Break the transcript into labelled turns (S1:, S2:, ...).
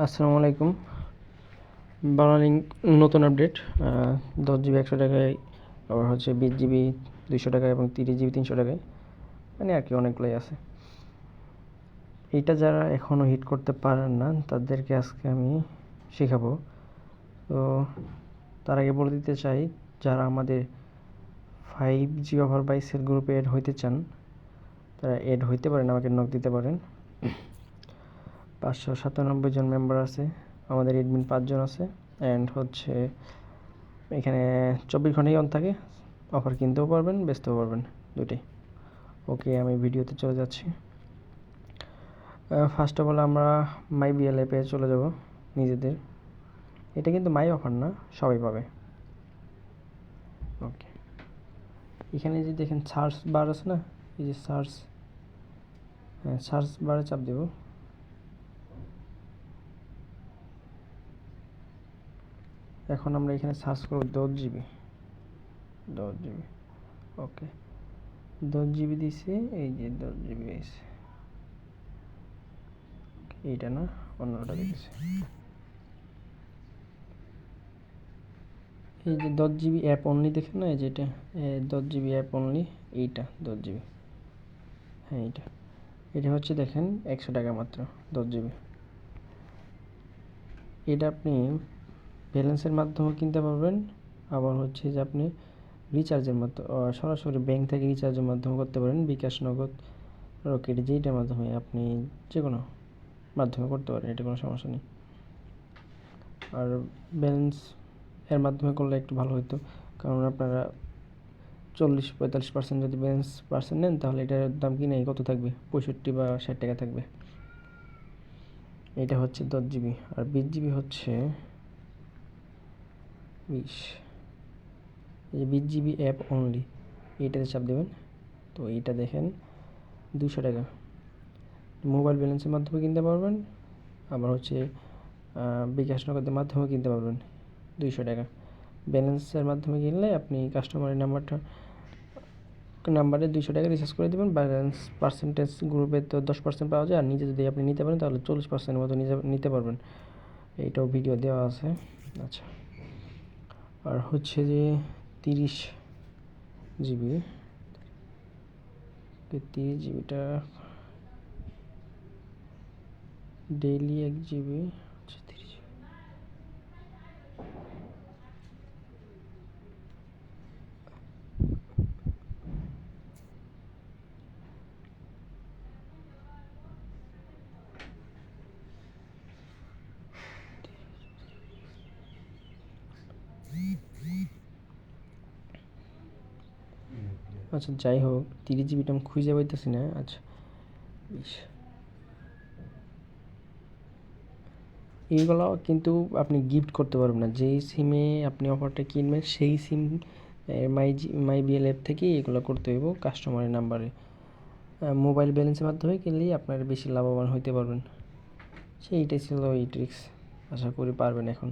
S1: আসসালামু আলাইকুম। বাংলা লিঙ্ক নতুন আপডেট দশ জিবি, একশো টাকায়, আবার হচ্ছে বিশ জিবি, দুইশো টাকায় এবং তিরিশ জিবি, তিনশো টাকায়। মানে আর কি অনেকগুলোই আছে। এইটা যারা এখনও হিট করতে পারেন না, তাদেরকে আজকে আমি শেখাবো। তো তার আগে বলে দিতে চাই, যারা আমাদের five G over buy sell গ্রুপে এড হইতে চান, তারা এড হইতে পারেন, আমাকে নক দিতে পারেন। পাঁচশো সাতানব্বই জন মেম্বার আছে, আমাদের এডমিন পাঁচজন আছে অ্যান্ড হচ্ছে এখানে চব্বিশ ঘন্টাই অন থাকে অফার কিনতেও পারবেন, বেচতেও পারবেন দুটোই ওকে আমি ভিডিওতে চলে যাচ্ছি। ফার্স্ট অফ অল আমরা মাই বিএল অ্যাপে চলে যাব, নিজেদের। এটা কিন্তু মাই অফার না, সবাই পাবে। ওকে এখানে যে দেখেন সার্চ বার আছে না, এই যে সার্চ হ্যাঁ সার্চ বারে চাপ দেবো। এখন আমরা এখানে সার্চ করব দশ জিবি। দশ জিবি, ওকে। দশ জিবি দিছি, এই যে দশ জিবি এসে এইটা না, অন্যটা দেখেছি। এই যে দশ জিবি অ্যাপ অনলি দেখেন না যে এটা? দশ জিবি অ্যাপ অনলি এইটা, দশ জিবি। হ্যাঁ এইটা। এটা হচ্ছে দেখেন একশো টাকা মাত্র, দশ জিবি। এটা আপনি ব্যালেন্সের মাধ্যমে কিনতে পারবেন। আবার হচ্ছে যে আপনি রিচার্জের মাধ্যমে সরাসরি ব্যাংক থেকে রিচার্জের মাধ্যমে করতে পারেন। বিকাশ নগদ, রকেট, যেইটার মাধ্যমে আপনি যে কোনো মাধ্যমে করতে পারেন, এটা কোনো সমস্যা নেই। আর ব্যালেন্স এর মাধ্যমে করলে একটু ভালো হতো কারণ আপনারা চল্লিশ, পঁয়তাল্লিশ পার্সেন্ট যদি ব্যালেন্স পার্সেন্ট নেন, তাহলে এটার দাম কি নেই? কত থাকবে? পঁয়ষট্টি বা ষাট টাকা থাকবে। এটা হচ্ছে দশ জিবি। আর বিশ জিবি হচ্ছে বিশ এই যে বিশ জিবি অ্যাপ অনলি এইটাতে চাপ দেবেন। তো এইটা দেখেন দুশো টাকা। মোবাইল ব্যালেন্সের মাধ্যমে কিনতে পারবেন, আবার হচ্ছে বিকাশ নগদের মাধ্যমেও কিনতে পারবেন, দুইশো টাকা। ব্যালেন্সের মাধ্যমে কিনলে আপনি কাস্টমারের নাম্বারটা নাম্বারে দুইশো টাকা রিচার্জ করে দেবেন ব্যালেন্স পার্সেন্টেজ গ্রুপে তো দশ পার্সেন্ট পাওয়া যায়, আর নিজে যদি আপনি নিতে পারেন, তাহলে চল্লিশ পার্সেন্টের মতো নিতে পারবেন। এইটাও ভিডিও দেওয়া আছে। আচ্ছা। আর হচ্ছে যে তিরিশ জিবি। তিরিশ জিবিটা ডেইলি এক জিবি আচ্ছা তিরিশ জিবি আচ্ছা যাই হোক, তিরিশ জিবিটা আমি খুঁজে পাইতেছি না আচ্ছা। বিশ এইগুলো কিন্তু আপনি গিফট করতে পারবেন না। যেই সিমে আপনি অফারটা কিনবেন, সেই সিম মাই মাই বিএল অ্যাপ থেকেই এগুলো করতে হইব কাস্টমারের নাম্বারে মোবাইল ব্যালেন্সের মাধ্যমে কিনলেই আপনারা বেশি লাভবান হইতে পারবেন। সেইটাই ছিল এই ট্রিক্স আশা করি পারবেন এখন।